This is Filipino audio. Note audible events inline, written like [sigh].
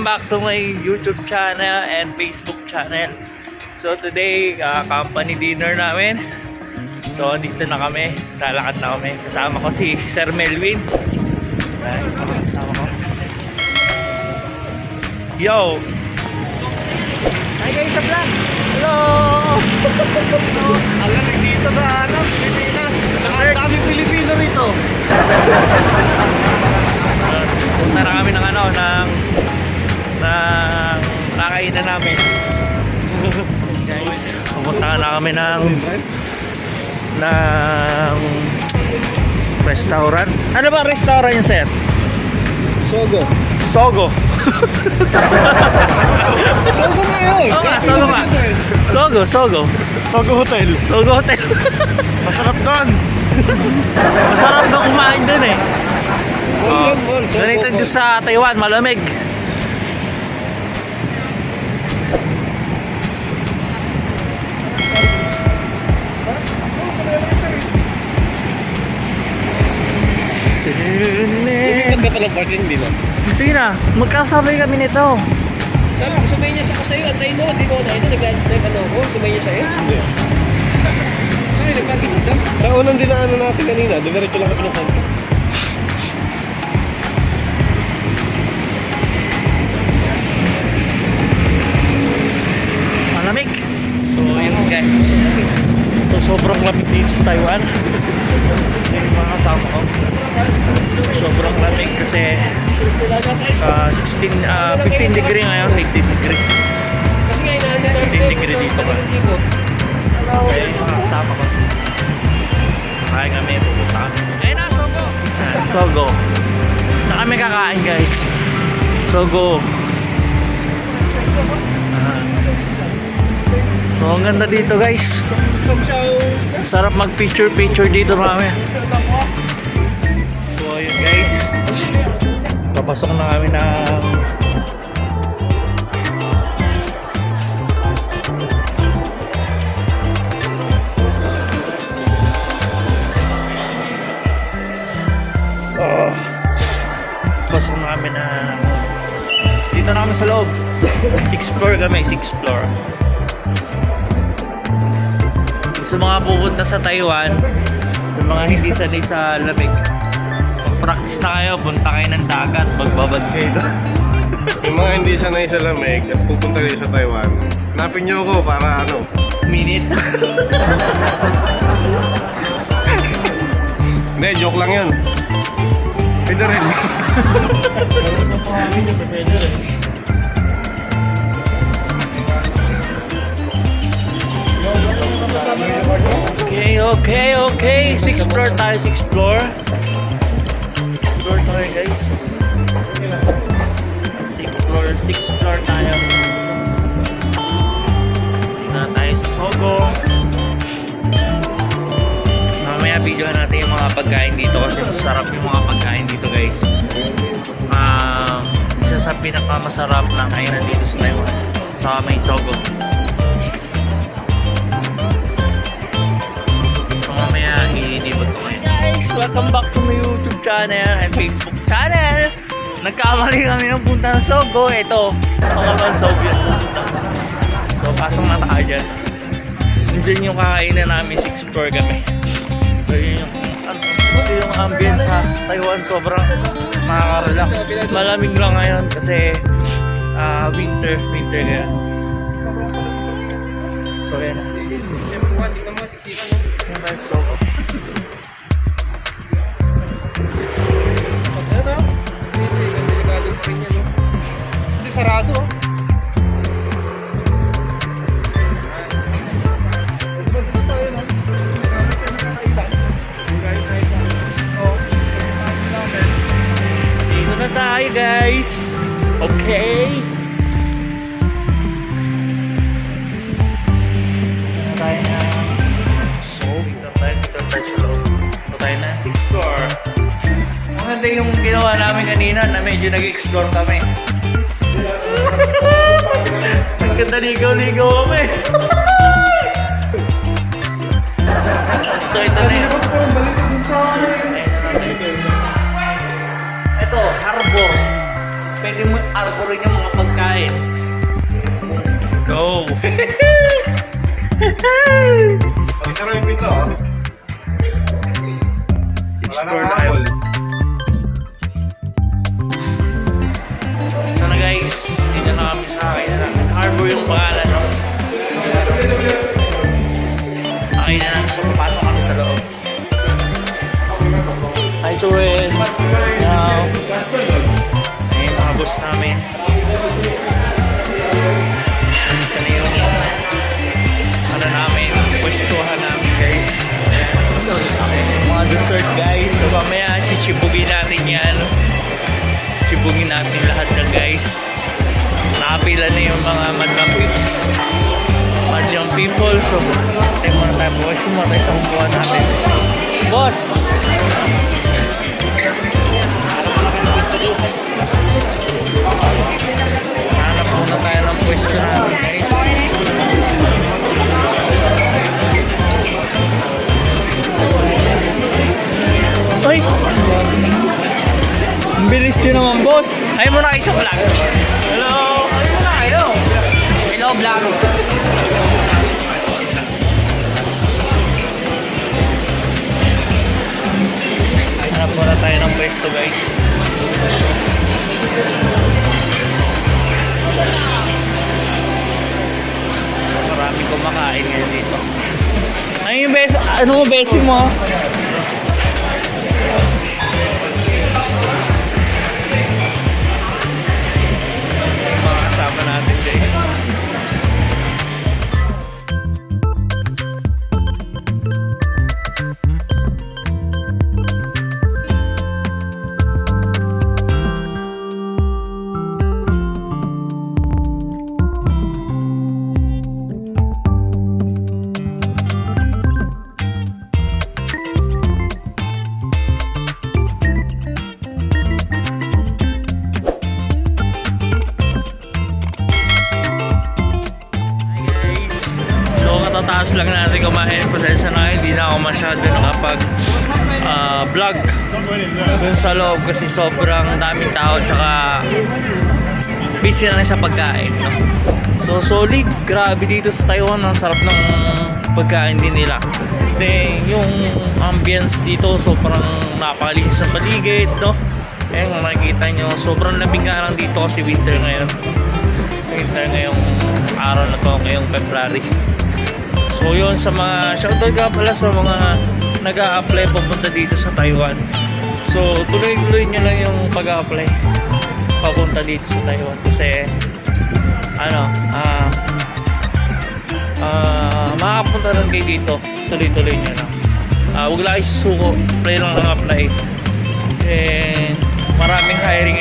Welcome back to my YouTube channel and Facebook channel. So today, uh, company dinner namin. So dito na kami, lalakad na kami. Kasama ko si Sir Melvin. Ayan, kasama ko. Yo! Hi guys sa vlog! Hello! [laughs] Alam dito sa ano, kami ng ng restaurant. Ano ba restaurant yun, sir? Sogo. Sogo. Sogo nga yun. Oo nga, Sogo nga. Sogo, Sogo. Sogo Hotel. Sogo Hotel. Masarap doon. Masarap na kumain dun eh. Mall yun, mall. Sogo Ganito Mall. dito sa Taiwan, malamig. Lumipat ka pa ng parking, di ba? Hindi na, magkasabay kami nito. Sabi ko, sumay niya sa ako sa'yo, antayin mo, di mo na ito, nag, nag ano ko, sumay niya sa'yo. Hindi. Sorry, nagpagod lang. Sa unang dinaanan natin kanina, diretso lang kami ng parking. Malamig. So, yun guys. So, sobrang lamig dito sa Taiwan. [laughs] Yung mga kasama ko. Sobrang lamig kasi ah, 16, ah, 15 degree ngayon, 18 degree. Kasi nga, inaano natin. 15 degree dito ba? Kaya yung mga ko. Kaya kami, pupunta kami. Ayun na, Sogo! Sogo. Na kami kakain guys. Sogo. Ah. so, ang ganda dito guys. Sarap mag-picture-picture dito kami. Papasok na kami ng Oh. Pasok na kami na dito na kami sa loob. [laughs] Sixth floor kami, sixth floor. Sa mga pupunta sa Taiwan, sa mga hindi sanay sa lamig, mag-practice na kayo, punta kayo ng dagat, magbabad kayo doon. [laughs] Yung mga hindi sanay sa lamig at pupunta rin sa Taiwan, hanapin niyo ako para ano, Minute. [laughs] Hindi, joke lang yun. Pwede rin. Okay, okay, okay. Sixth floor tayo, sixth floor. Tayo, guys. Sixth floor, sixth floor tayo. Na tayo sa Sogo. Mamaya videohan natin yung mga pagkain dito kasi masarap yung mga pagkain dito, guys. Um, isa sa pinakamasarap na kainan dito sa Taiwan. Sa may Sogo. So mamaya i-debut ko ngayon. Guys, welcome back to my channel and Facebook channel. Nagkamali kami ng punta ng Sogo. Ito, pangalawang Sogo yun. So, pasok na tayo dyan. Nandiyan yung kakainan namin, 6 floor kami. So, yun yung, ano, ito yung ambience sa Taiwan. Sobrang nakaka-relax. Malamig lang ngayon kasi ah, winter, winter kaya. So, yan. Tingnan mo, sarado. oh. Dito na tayo guys. Okay. Tayo na. So, dito tayo. Dito tayo sa loob. Dito tayo na. Sixth floor. Maganda yung ginawa namin kanina na medyo nag-explore kami. Ang ganda ligaw-ligaw kami. so, ito na yun. Ito, harbor. Pwede mo ar Hanap ko rin yung mga pagkain. Let's go! Isa lang yung pinto, oh. Wala nang apple. Ayun mga boss namin. Ito na yung ano namin, pwestuhan namin guys. Mga dessert guys, so mamaya chichibugin natin yan. Sibugin natin lahat na guys. Nakapila na yung mga madlang peeps. Madlang people. So, tayo muna tayo. Boss, muna tayo sa kukuha natin. Boss! Hanap muna tayo ng pwesto natin guys. Ay! Ang bilis nyo naman, boss. Ayaw mo na kayo sa vlog. Hello! Ayaw mo na kayo. Hello, vlog. Hanap muna tayo ng pwesto, guys. Kumakain ngayon dito. Ano yung bes ano mo besi mo? Masyado nakapag ah, vlog dun sa loob kasi sobrang daming tao tsaka busy na sa pagkain. No? So solid, grabe dito sa Taiwan. Ang sarap ng pagkain din nila. Then yung ambience dito sobrang napakalinis sa paligid. No? Ayan kung nakikita nyo, sobrang lang dito kasi winter ngayon winter ngayong araw na to, ngayong February. So yun sa mga, shoutout ka pala sa mga nag apply papunta dito sa Taiwan. So tuloy-tuloy nyo lang yung pag apply papunta dito sa Taiwan. Kasi ano, ah ah makakapunta lang kayo dito. Tuloy-tuloy nyo lang. Ah, huwag lang kayo susuko. Apply lang ng apply. And maraming hiring